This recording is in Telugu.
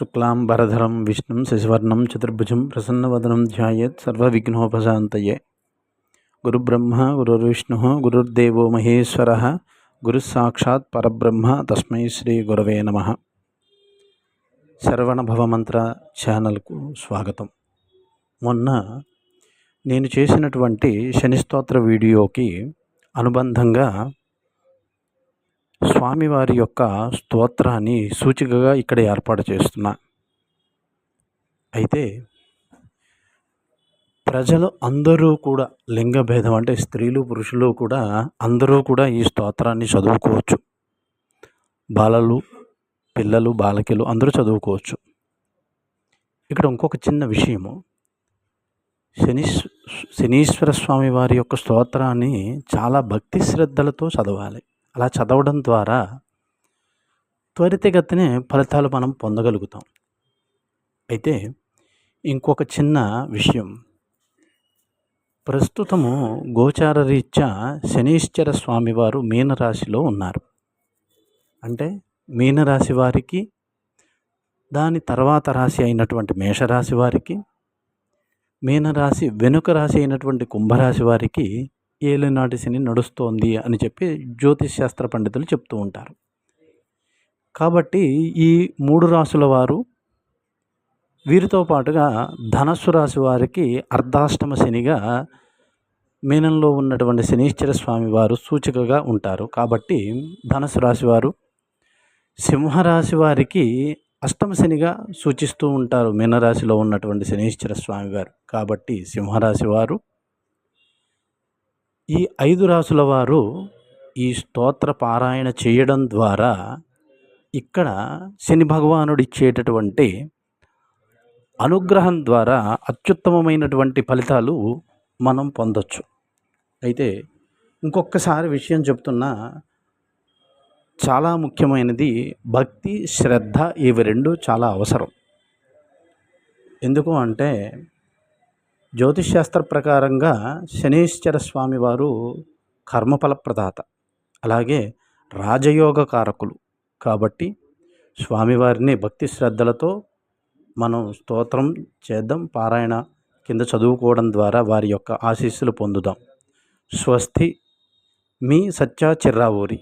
శుక్లాంబరధరం విష్ణుం శశివర్ణం చతుర్భుజం ప్రసన్నవదనం ధ్యాయేత్ సర్వవిఘ్నోపశాంతయే. గురుబ్రహ్మ గురుర్విష్ణు గురుర్దేవో మహేశ్వర గురుసాక్షాత్ పరబ్రహ్మ తస్మై శ్రీ గురవే నమ. శరవణభవమంత్ర ఛానల్కు స్వాగతం. మొన్న నేను చేసినటువంటి శనిస్తోత్ర వీడియోకి అనుబంధంగా స్వామివారి యొక్క స్తోత్రాన్ని సూచికగా ఇక్కడ ఏర్పాటు చేస్తున్నా. అయితే ప్రజలు అందరూ కూడా లింగ భేదం అంటే స్త్రీలు పురుషులు కూడా అందరూ కూడా ఈ స్తోత్రాన్ని చదువుకోవచ్చు. బాలలు పిల్లలు బాలకిలు అందరూ చదువుకోవచ్చు. ఇక్కడ ఇంకొక చిన్న విషయము. శనీశ్వ శనీశ్వర స్వామి వారి యొక్క స్తోత్రాన్ని చాలా భక్తి శ్రద్ధలతో చదవాలి. అలా చదవడం ద్వారా త్వరితగతినే ఫలితాలు మనం పొందగలుగుతాం. అయితే ఇంకొక చిన్న విషయం. ప్రస్తుతము గోచార రీత్యా శనీశ్వర స్వామివారు మీనరాశిలో ఉన్నారు. అంటే మీనరాశి వారికి దాని తర్వాత రాశి అయినటువంటి మేషరాశి వారికి మీనరాశి వెనుక రాశి అయినటువంటి కుంభరాశి వారికి ఏలినాటి శని నడుస్తోంది అని చెప్పి జ్యోతిష్ శాస్త్ర పండితులు చెప్తూ ఉంటారు. కాబట్టి ఈ మూడు రాసుల వారు వీరితో పాటుగా ధనస్సు రాశి వారికి అర్ధాష్టమ శనిగా మీనంలో ఉన్నటువంటి శనీశ్వర స్వామి వారు సూచికగా ఉంటారు. కాబట్టి ధనస్సు రాశి వారు సింహరాశి వారికి అష్టమ శనిగా సూచిస్తూ ఉంటారు. మీనరాశిలో ఉన్నటువంటి శనీశ్వర స్వామి వారు కాబట్టి సింహరాశి వారు ఈ ఐదు రాసుల వారు ఈ స్తోత్ర పారాయణ చేయడం ద్వారా ఇక్కడ శని భగవానుడు ఇచ్చేటటువంటి అనుగ్రహం ద్వారా అత్యుత్తమమైనటువంటి ఫలితాలు మనం పొందొచ్చు. అయితే ఇంకొకసారి విషయం చెప్తున్నా చాలా ముఖ్యమైనది భక్తి శ్రద్ధ ఇవి రెండు చాలా అవసరం. ఎందుకు అంటే జ్యోతిష్శాస్త్ర ప్రకారంగా శనీశ్వర స్వామి వారు కర్మఫల ప్రదాత అలాగే రాజయోగ కారకులు కాబట్టి స్వామివారిని భక్తి శ్రద్ధలతో మనం స్తోత్రం చేద్దాం పారాయణ కింద చదువుకోవడం ద్వారా వారి యొక్క ఆశీస్సులు పొందుదాం. స్వస్తి మీ సత్యా చిర్రావూరి.